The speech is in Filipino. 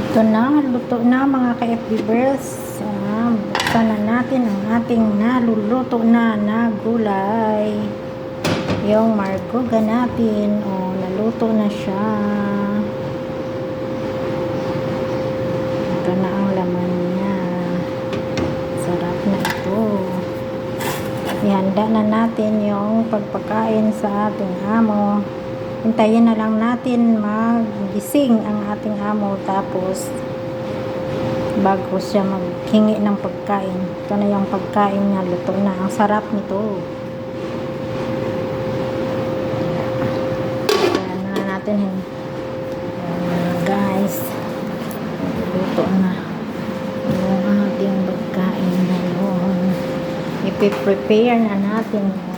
Ito na, luto na mga ka-FB Bears. Ah, buksan na natin ang ating naluluto na na gulay. Yung margoga natin. Oh, naluto na siya. Ito na ang laman niya. Sarap na ito. Ihanda na natin yung pagpakain sa ating amo. Hintayin na lang natin magising ang ating amo tapos bago siya maghingi ng pagkain. Ito na yung pagkain niya, luto na. Ang sarap nito. Ayan na natin. Ayan, guys. Luto na yung ating pagkain ngayon. Ipiprepare na natin